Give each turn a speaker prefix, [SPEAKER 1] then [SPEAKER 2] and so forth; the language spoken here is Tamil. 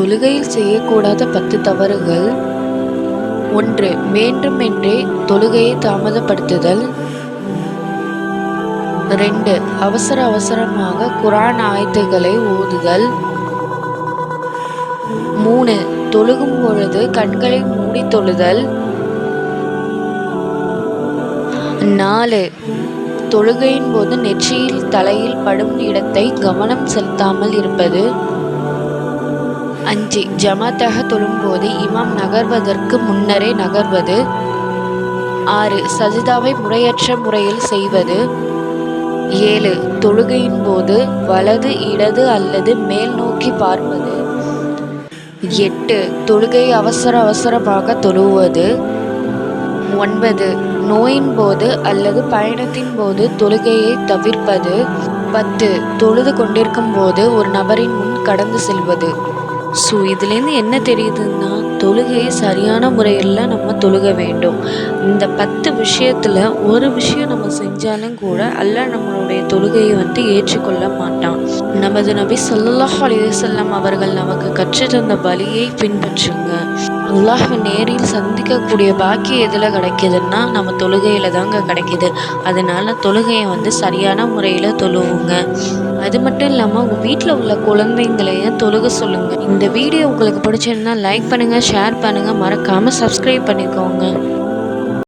[SPEAKER 1] தொழுகையில் செய்யக்கூடாத பத்து தவறுகள். ஒன்று வேண்டுமென்றே தொழுகையை தாமதப்படுத்துதல். ரெண்டு அவசர அவசரமாக குரான் ஆயத்துகளை ஓதுதல். மூணு தொழுகும் பொழுது கண்களை மூடி தொழுதல். நாலு தொழுகையின் போது நெற்றியில் தலையில் படும் இடத்தை கவனம் செலுத்தாமல் இருப்பது. அஞ்சு. ஜமாத்தாக தொழும்போது இமாம் நகர்வதற்கு முன்னரே நகர்வது. ஆறு. சஜிதாவை முறையற்ற முறையில் செய்வது. ஏழு. தொழுகையின் போது வலது இடது அல்லது மேல் நோக்கி பார்ப்பது. எட்டு. தொழுகை அவசர அவசரமாக தொழுவது. ஒன்பது. நோயின் போது அல்லது பயணத்தின் போது தொழுகையை தவிர்ப்பது. பத்து. தொழுது கொண்டிருக்கும் போது ஒரு நபரின் முன் கடந்து செல்வது. ஸோ இதுலேருந்து என்ன தெரியுதுன்னா தொழுகையை சரியான முறையில் நம்ம தொழுக வேண்டும். இந்த பத்து விஷயத்தில் ஒரு விஷயம் நம்ம செஞ்சாலும் கூட அல்ல நம்மளுடைய தொழுகையை வந்து ஏற்றுக்கொள்ள மாட்டான். நமது நபி ஸல்லல்லாஹு அலிசல்லாம் அவர்கள் நமக்கு கற்றுத் தந்த வழியை பின்பற்றுங்க. அல்லாஹ் நேரில் சந்திக்கக்கூடிய பாக்கி எதில் கிடைக்கிதுன்னா நம்ம தொழுகையில் தாங்க கிடைக்கிது. அதனால தொழுகையை வந்து சரியான முறையில் தொழுவுங்க. அது மட்டும் இல்லாமல் உங்கள் வீட்டில் உள்ள குழந்தைங்களையும் தொழுக சொல்லுங்கள் இந்த வீடியோ உங்களுக்கு பிடிச்சிருந்தா லைக் பண்ணுங்கள் ஷேர் பண்ணுங்கள் மறக்காமல் சப்ஸ்கிரைப் பண்ணிக்கோங்க.